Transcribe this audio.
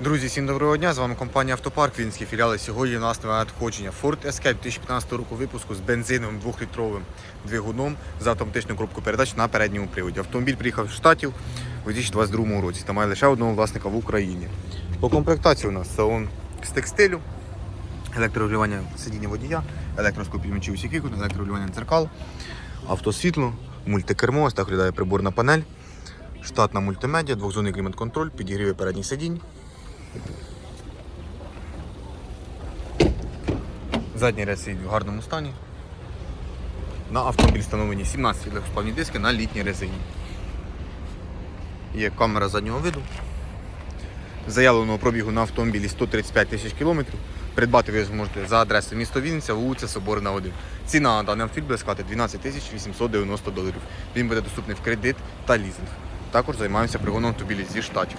Друзі, всім доброго дня! З вами компанія Автопарк Вінські філіали. Сьогодні у нас нове надходження Ford Escape 2015 року випуску з бензиновим 2-літровим двигуном з автоматичною коробкою передач на передньому приводі. Автомобіль приїхав з Штатів у 2022 році та має лише одного власника в Україні. По комплектації у нас салон з текстилю, електрорегулювання сидіння водія, електроскопіймачі усіх вікон, електрорегулювання дзеркал, автосвітло, мультикермо, ось так виглядає приборна панель. Штатна мультимедіа, двохзонний клімат-контроль, підігріви передніх сидінь. Задній ряд сидить в гарному стані. На автомобіль встановлені 17 легкосплавні диски на літній резині. Є камера заднього виду. Заявленого пробігу на автомобілі 135 тисяч кілометрів. Придбати ви зможете за адресою місто Вінниця, вулиця Соборна 1. Ціна на даний автомобіль буде складати 12 тисяч 890 доларів. Він буде доступний в кредит та лізинг. Також займаємося пригоном автомобілів зі штатів.